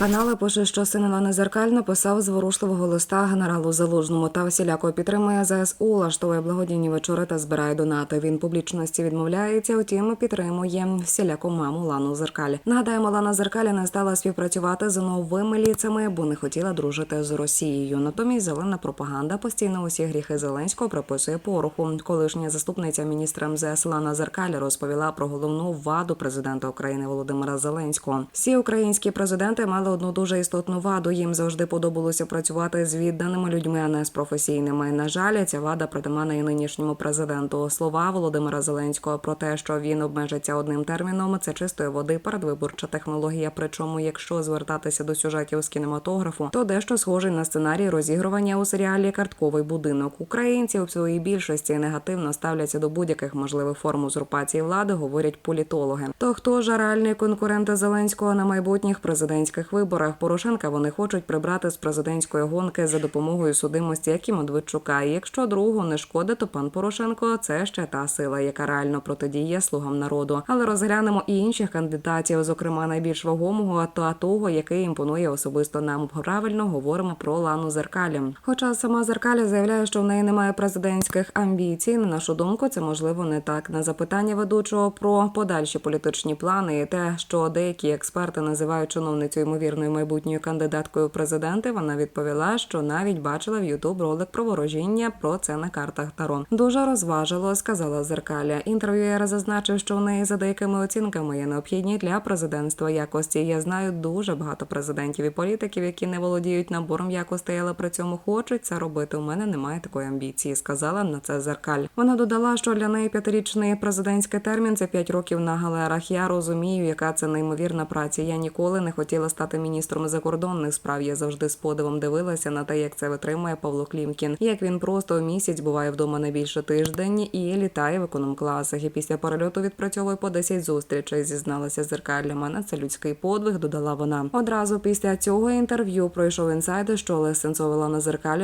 Канали пише, що син Ілани Зеркаль написав зворушливого листа генералу Залужному та всіляко підтримує ЗСУ, влаштовує благодійні вечори та збирає донати. Він публічності відмовляється, утім підтримує всіляку маму Лану Зеркаль. Нагадаємо, Лана Зеркаль не стала співпрацювати з новими ліцями, бо не хотіла дружити з Росією. Натомість зелена пропаганда постійно усі гріхи Зеленського приписує пороху. Колишня заступниця міністра МЗС Лана Зеркаль розповіла про головну ваду президента України Володимира Зеленського. Всі українські президенти мали одну дуже істотну ваду. Їм завжди подобалося працювати з відданими людьми, а не з професійними. На жаль, ця вада притаманна і нинішньому президенту. Слова Володимира Зеленського про те, що він обмежиться одним терміном, це чистої води передвиборча технологія. Причому, якщо звертатися до сюжетів з кінематографу, то дещо схожий на сценарій розігрування у серіалі Картковий будинок. Українці у своїй більшості негативно ставляться до будь-яких можливих форм узурпації влади, говорять політологи. То хто ж реальний конкурент Зеленського на майбутніх президентських виборах? Порошенка вони хочуть прибрати з президентської гонки за допомогою судимості, як і Медведчука. І якщо другу не шкода, то пан Порошенко це ще та сила, яка реально протидіє слугам народу. Але розглянемо і інших кандидатів, зокрема найбільш вагомого та того, який імпонує особисто нам. Правильно говоримо про Лану Зеркалі. Хоча сама Зеркаля заявляє, що в неї немає президентських амбіцій. На нашу думку, це можливо не так. На запитання ведучого про подальші політичні плани і те, що деякі експерти називають чиновницю ймовірною майбутньою кандидаткою в президенти, вона відповіла, що навіть бачила в Ютуб ролик про ворожіння про це на картах Таро. Дуже розважило, сказала Зеркаля. Інтерв'юєр зазначив, що в неї за деякими оцінками є необхідні для президентства якості. Я знаю дуже багато президентів і політиків, які не володіють набором якостей, але при цьому хочуть це робити. У мене немає такої амбіції. Сказала на це Зеркаль. Вона додала, що для неї п'ятирічний президентський термін це п'ять років на галерах. Я розумію, яка це неймовірна праця. Я ніколи не хотіла стати міністром закордонних справ. Я завжди з подивом дивилася на те, як це витримує Павло Клімкін. Як він просто місяць буває вдома не більше тиждень і літає в економ-класах. І після перельоту відпрацьовує по 10 зустрічей. Зізналася зеркаль мене. Це людський подвиг. Додала вона. Одразу після цього інтерв'ю пройшов інсайди, що Олег Сенцов і Лана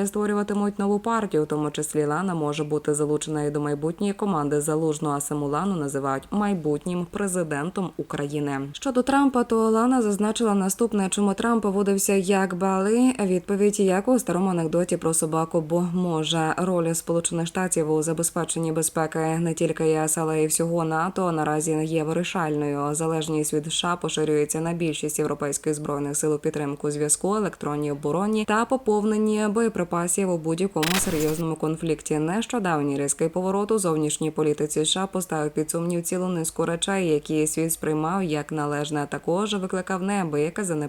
створюватимуть нову партію, в тому числі Лана може бути залучена і до майбутньої команди залужного, а саму Лану називають майбутнім президентом України. Щодо Трампа, то Лана зазначила наступне, чому Трамп поводився як бали. Відповідь як у старому анекдоті про собаку, бо може роль Сполучених Штатів у забезпеченні безпеки не тільки ЄС, але й всього НАТО наразі є вирішальною. Залежність від США поширюється на більшість європейських збройних сил у підтримку зв'язку, електронній обороні та поповненні боєприпасів у будь-якому серйозному конфлікті. Нещодавній різкий поворот у зовнішній політиці США поставив під сумнів цілу низку речей, які світ сприймав як належне. а Також викликав неабияке занепокоєння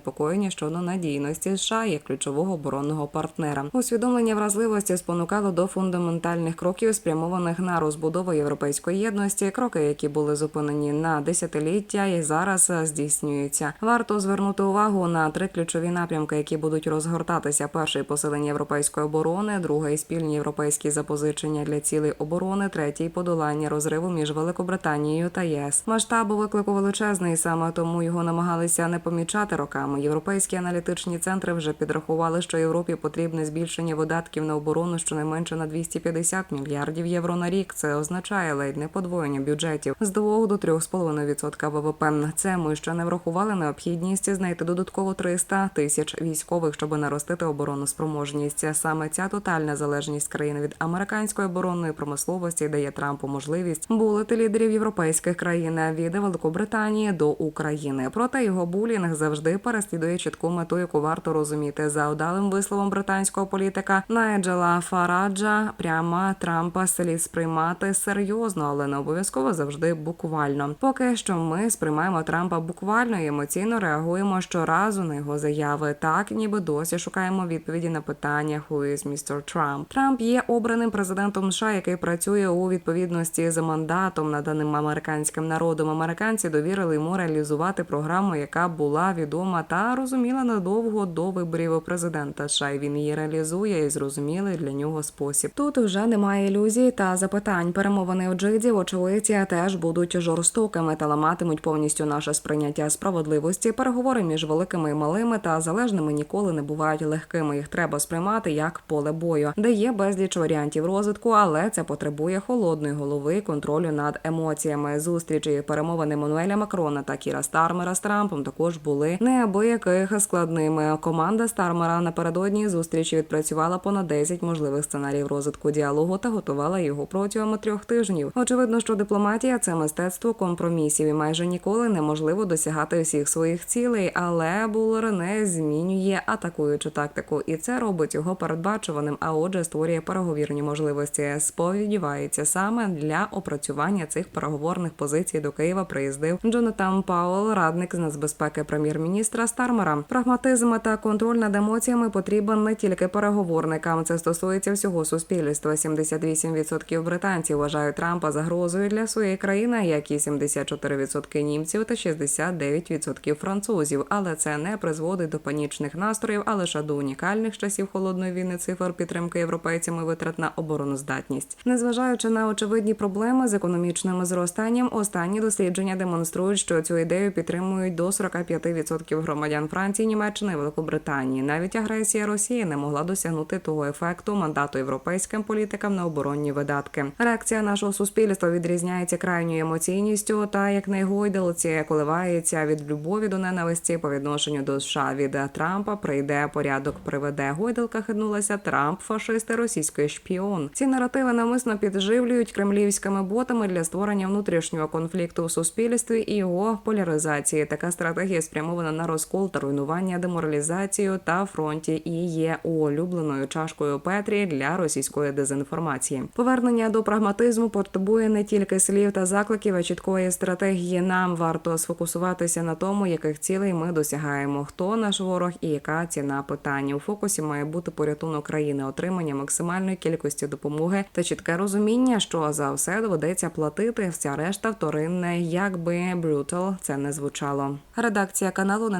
щодо надійності США як ключового оборонного партнера. Усвідомлення вразливості спонукало до фундаментальних кроків, спрямованих на розбудову європейської єдності. Кроки, які були зупинені на десятиліття, і зараз е, здійснюються. Варто звернути увагу на три ключові напрямки, які будуть розгортатися: перший посилення європейської оборони, другий спільні європейські запозичення для цілей оборони, третій подолання розриву між Великобританією та ЄС. Масштабу виклику величезний, саме тому його намагалися не помічати роками. Європейські аналітичні центри вже підрахували, що Європі потрібне збільшення видатків на оборону щонайменше на 250 мільярдів євро на рік. Це означає ледь не подвоєння бюджетів з 2 до 3,5% ВВП. Це ми ще не врахували необхідність знайти додатково 300 тисяч військових, щоб наростити оборонну спроможність. Саме ця тотальна залежність країни від американської оборонної промисловості дає Трампу можливість булити лідерів європейських країн від Великобританії до України. Проте його булінг завжди переслідує чітку мету, яку варто розуміти за удалим висловом британського політика Найджела Фараджа. Прямо Трампа слід сприймати серйозно, але не обов'язково завжди буквально. Поки що ми сприймаємо Трампа буквально і емоційно реагуємо щоразу на його заяви. Так ніби досі шукаємо відповіді на питання «Who is Mr. Trump?». Трамп є обраним президентом США, який працює у відповідності за мандатом, наданим американським народом. Американці довірили йому реалізувати програму, яка була відома та розуміла надовго до виборів президента. США. І він її реалізує і зрозумілий для нього спосіб. Тут вже немає ілюзій та запитань. Перемовини у Джиді, очевидці, теж будуть жорстокими та ламатимуть повністю наше сприйняття справедливості. Переговори між великими і малими та залежними ніколи не бувають легкими. Їх треба сприймати як поле бою, де є безліч варіантів розвитку, але це потребує холодної голови, контролю над емоціями. Зустрічі перемовини Мануеля Макрона та Кіра Стармера з Трампом також були неабияких складними. Команда Стармера напередодні зустрічі відпрацювала понад 10 можливих сценаріїв розвитку діалогу та готувала його протягом трьох тижнів. Очевидно, що дипломатія це мистецтво компромісів, і майже ніколи неможливо досягати всіх своїх цілей. Але Булер не змінює атакуючу тактику, і це робить його передбачуваним. А отже, створює переговірні можливості. Сподівається саме для опрацювання цих переговорних позицій до Києва приїздив Джонатан Пауел, радник з нацбезпеки прем'єр-міністра Стармера. Прагматизм та контроль над емоціями потрібен не тільки переговорникам. Це стосується всього суспільства. 78% британців вважають Трампа загрозою для своєї країни, як і 74% німців та 69% французів. Але це не призводить до панічних настроїв, а лише до унікальних часів холодної війни цифр підтримки європейцями витрат на обороноздатність. Незважаючи на очевидні проблеми з економічним зростанням, останні дослідження демонструють, що цю ідею підтримують до 45% громадян Франції, Німеччини і Великобританії. Навіть агресія Росії не могла досягнути того ефекту мандату європейським політикам на оборонні видатки. Реакція нашого суспільства відрізняється крайньою емоційністю та як на гойдалці коливається від любові до ненависті по відношенню до США. Від Трампа прийде порядок, приведе гойдалка. Хитнулася Трамп, фашисти, російський шпіон. Ці наративи намисно підживлюють кремлівськими ботами для створення внутрішнього конфлікту у суспільстві і його поляризації. Така стратегія спрямована на розкол та руйнування, деморалізацію та фронті і є улюбленою чашкою Петрі для російської дезінформації. Повернення до прагматизму потребує не тільки слів та закликів, а чіткої стратегії. Нам варто сфокусуватися на тому, яких цілей ми досягаємо, хто наш ворог і яка ціна питання. У фокусі має бути порятунок країни, отримання максимальної кількості допомоги та чітке розуміння, що за все доведеться платити. Вся решта вторинне, як би брутал це не звучало. Редакція каналу не